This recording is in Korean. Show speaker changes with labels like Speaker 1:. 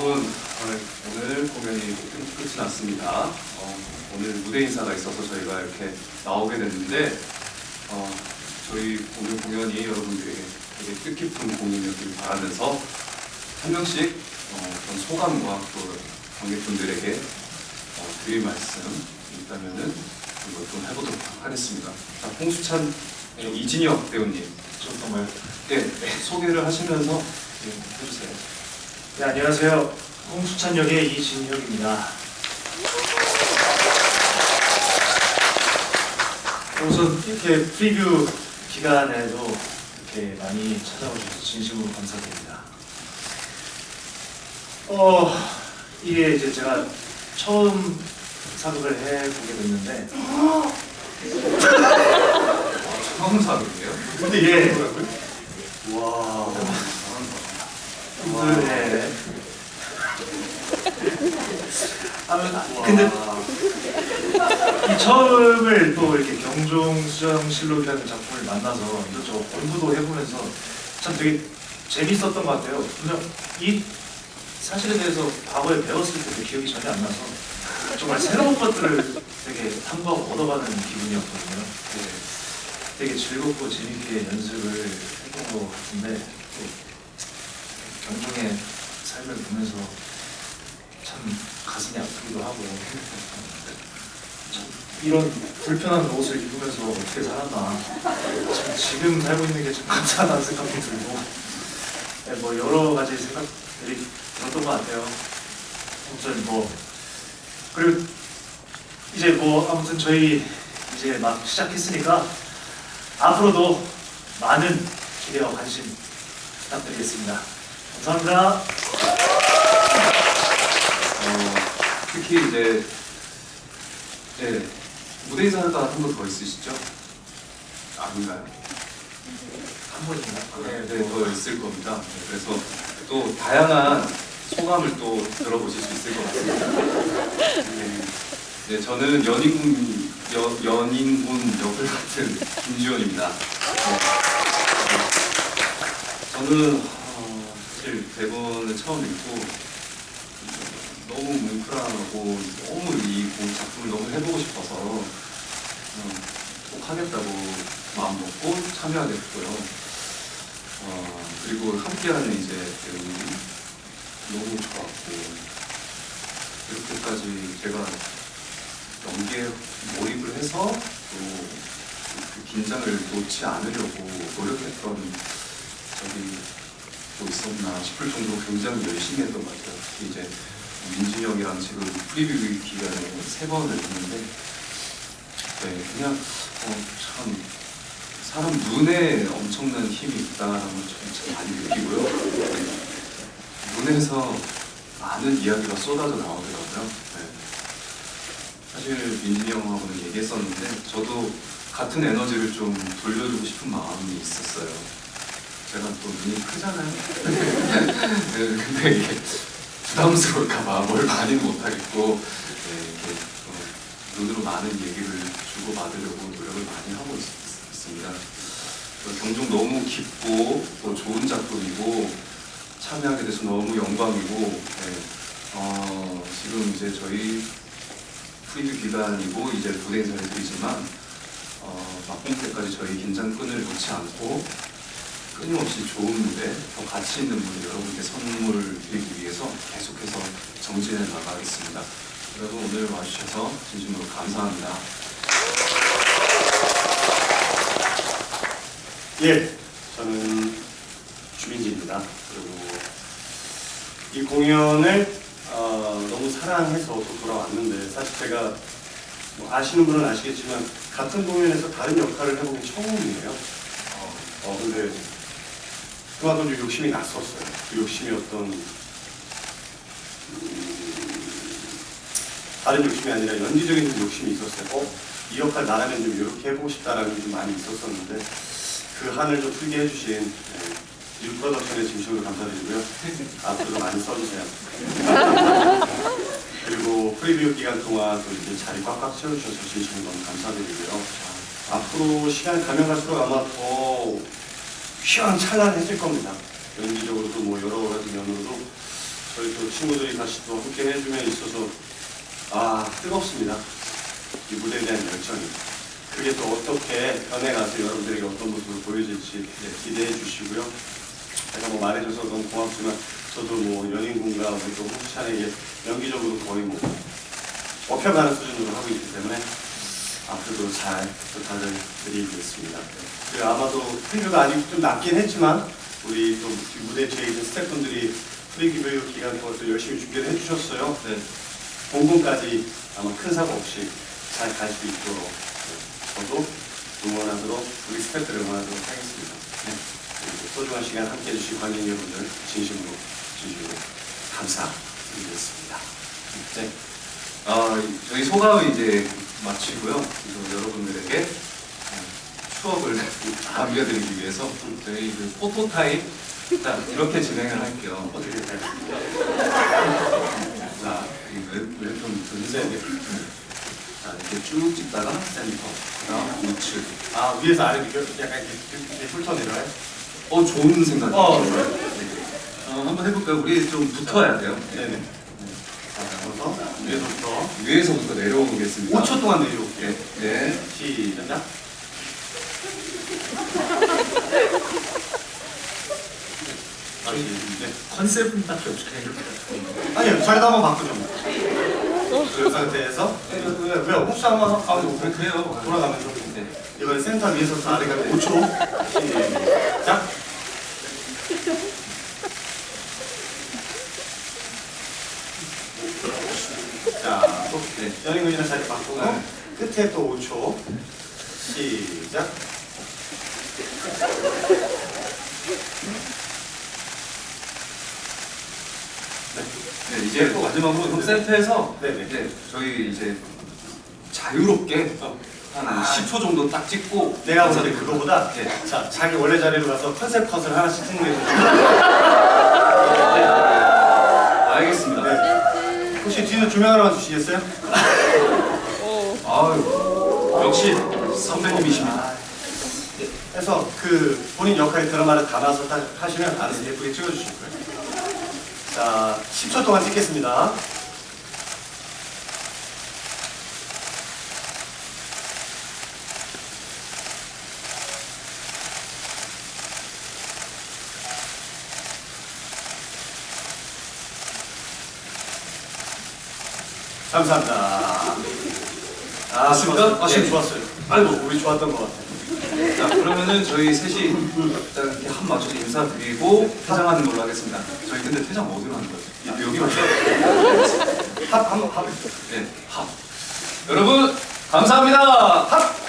Speaker 1: 여러분 어, 오늘 공연이 끝- 끝이 났습니다. 어, 오늘 무대 인사가 있어서 저희가 이렇게 나오게 됐는데 어, 저희 오늘 공연이 여러분들에게 되게 뜻깊은 공연이었길 바라면서 한 명씩 어, 어떤 소감과 또 관객분들에게 어, 드릴 말씀 있다면은 이걸 좀 해보도록 하겠습니다. 자, 홍수찬 네, 이진혁 배우님
Speaker 2: 잠깐만요.
Speaker 1: 네, 소개를 하시면서 네, 해주세요.
Speaker 2: 네, 안녕하세요. 홍수찬 역의 이진혁입니다. 우선 이렇게 프리뷰 기간에도 이렇게 많이 찾아오셔서 진심으로 감사드립니다. 어, 이게 이제 제가 처음 사극을 해보게 됐는데,
Speaker 1: 처음 사극이에요?
Speaker 2: 근데 이게,
Speaker 1: 와,
Speaker 2: 네. 아, 근데 이 처음을 또 이렇게 경종 수정실록이라는 작품을 만나서 이것저것 공부도 해보면서 참 되게 재밌었던 것 같아요. 그냥 이 사실에 대해서 과거에 배웠을 때도 기억이 전혀 안 나서 정말 새로운 것들을 되게 탐구하고 얻어가는 기분이었거든요.
Speaker 1: 네.
Speaker 2: 되게 즐겁고 재밌게 연습을 했던 것 같은데 또 경종의 삶을 보면서 참 가슴이 아프기도 하고 참 이런 불편한 옷을 입으면서 어떻게 살았나 참 지금 살고 있는 게참 감사하다는 생각도 들고 네, 뭐 여러 가지 생각들이 들었던 것 같아요 아무튼 뭐 그리고 이제 뭐 아무튼 저희 이제 막 시작했으니까 앞으로도 많은 기대와 관심 부탁드리겠습니다. 감사합니다.
Speaker 1: 어, 특히 이제 네, 무대 인사가 한번 더 있으시죠? 아닌가요?
Speaker 2: 한 번인가?
Speaker 1: 네, 네, 더 있을 겁니다. 네, 그래서 또 다양한 소감을 또 들어보실 수 있을 것 같습니다. 네, 네 저는 연인군 여, 연인군 역을 맡은 김지원입니다. 네. 저는 어, 사실 대본을 처음 읽고 너무 뭉클하고 너무 이 공- 작품을 너무 해보고 싶어서 어, 꼭 하겠다고 마음 먹고 참여하겠고요. 어, 그리고 함께하는 이제 배우님 너무 좋았고 이렇게까지 제가 연기에 몰입을 해서 또 그 긴장을 놓지 않으려고 노력했던 적이 또 있었나 싶을 정도로 굉장히 열심히 했던 것 같아요. 이제 민진이 형이랑 지금 프리뷰 기간에 세 번을 했는데 네, 그냥 어, 참 사람 눈에 엄청난 힘이 있다는 걸참 많이 느끼고요. 네. 눈에서 많은 이야기가 쏟아져 나오더라고요. 네. 사실 민진이 형하고는 얘기했었는데 저도 같은 에너지를 좀 돌려주고 싶은 마음이 있었어요. 제가 또 눈이 크잖아요. 네, 근데 이게 부담스러울까봐 뭘 많이는 못하겠고 네, 눈으로 많은 얘기를 주고 받으려고 노력을 많이 하고 있, 습니다. 경종 너무 깊고 또 좋은 작품이고 참여하게 돼서 너무 영광이고 네, 어, 지금 이제 저희 프리뷰 기간이고 이제 무대 인사를 드리지만 어, 막공 때까지 저희 긴장 끈을 놓지 않고 끊임없이 좋은 무대, 더 가치 있는 무대 여러분께 선물을 드리기 위해서 계속해서 정진해 나가겠습니다. 여러분 오늘 와주셔서 진심으로 감사합니다.
Speaker 3: 예, 저는 주민지입니다. 그리고 이 공연을 어, 너무 사랑해서 또 돌아왔는데 사실 제가 뭐 아시는 분은 아시겠지만 같은 공연에서 다른 역할을 해보기 처음이에요. 어, 어, 근데 그만큼 좀 욕심이 났었어요. 그 욕심이 어떤 음, 다른 욕심이 아니라 연기적인 좀 욕심이 있었어요. 어, 이 역할 나라면 좀 이렇게 해보고 싶다라는 게 좀 많이 있었었는데 그 한을 좀 풀게 해주신 네, 뉴프로덕션의 진심으로 감사드리고요. 앞으로도 많이 써주세요. 그리고 프리뷰 기간 동안 또 이렇게 자리 꽉꽉 채워주셔서 진심으로 너무 감사드리고요. 앞으로 시간이 가면 갈수록 아마 더 휘황찬란해질 겁니다. 연기적으로도 뭐 여러 가지 면으로도 저희 또 친구들이 다시 또 함께 해주면 있어서 아 뜨겁습니다. 이 무대에 대한 열정이. 그게 또 어떻게 변해가서 여러분들에게 어떤 모습을 보여질지 네, 기대해 주시고요. 제가 뭐 말해줘서 너무 고맙지만 저도 뭐 연인군과 우리 또 홍찬에게 연기적으로 거의 뭐 먹혀가는 수준으로 하고 있기 때문에 앞으로도 잘 부탁을 드리겠습니다. 그 아마도 프리뷰가 아직 좀 남긴 했지만 우리 또 무대 뒤에 있는 스태프분들이 프리뷰 기간 동안 또 열심히 준비를 해주셨어요. 네. 공공까지 아마 큰 사고 없이 잘 갈 수 있도록 네. 저도 응원하도록 우리 스태프들을 응원하도록 하겠습니다. 네. 소중한 시간 함께 해주신 관객 여러분들 진심으로 진심으로 감사드리겠습니다.
Speaker 1: 네. 아, 저희 소감을 이제 마치고요. 그래서 여러분들에게 어, 추억을 남겨드리기 위해서 저희 그 포토 타임 자, 이렇게 진행을 할게요.
Speaker 3: 어떻게 될까요?
Speaker 1: 자,
Speaker 3: 네,
Speaker 1: 왼손.
Speaker 3: 네.
Speaker 1: 자, 이렇게 쭉 찍다가 센터, 그다음 우측.
Speaker 3: 아 위에서 아래로 이렇게 약간 이렇게, 이렇게 훑어 내려요?
Speaker 1: 어, 좋은 생각이에요.
Speaker 3: 어.
Speaker 1: 네. 어, 한번 해볼까요? 우리 좀 붙어야 돼요.
Speaker 3: 네네. 위에서부터
Speaker 1: 위에서부터 내려오겠습니다.
Speaker 3: 5초 동안 내려올게요.
Speaker 1: 네. 네.
Speaker 3: 시작. 다시. 네.
Speaker 2: 컨셉은 딱히 어떻게 이렇게
Speaker 3: 아니요, 저희도 한번 바꾸죠. 그 상태에서 네, 왜, 왜 혹시 한번 아,
Speaker 1: 그래, 그래요.
Speaker 3: 돌아가면서
Speaker 1: 네.
Speaker 3: 이번에 센터 위에서부터 아래가 5초 시작 자, 또
Speaker 1: 네.
Speaker 3: 연인군이랑 자리 바꾸고
Speaker 1: 네.
Speaker 3: 끝에 또 5초 시작
Speaker 1: 네, 이제 마지막으로 형 센터에서
Speaker 3: 네네.
Speaker 1: 이제 저희 이제 자유롭게
Speaker 3: 어.
Speaker 1: 한
Speaker 3: 아.
Speaker 1: 10초 정도 딱 찍고
Speaker 3: 내가 볼 때 그거보다
Speaker 1: 네.
Speaker 3: 자 자기 원래 자리로 가서 컨셉 컷을 하나씩 찍는 게 좋을
Speaker 1: 네. 알겠습니다.
Speaker 3: 네. 혹시 뒤에서 조명 하나만 주시겠어요?
Speaker 1: 아유 역시 선배님이십니다.
Speaker 3: 해서 그 본인 역할의 드라마를 담아서 하- 하시면 알아서 예쁘게 찍어주실 거예요. 자, 10초 동안 찍겠습니다. 감사합니다. 아? 좋았어요. 아, 지금
Speaker 1: 네.
Speaker 3: 좋았어요. 아이고, 우리 좋았던 것 같아요.
Speaker 1: 자 그러면은 저희 셋이 일단 이렇게 한 맞춰서 인사드리고 퇴장하는 걸로 하겠습니다. 저희 근데 퇴장 어디로 하는 거죠? 여기 맞죠?
Speaker 3: 합, 한 번 합.
Speaker 1: 네, 합. 여러분 감사합니다.
Speaker 3: 합!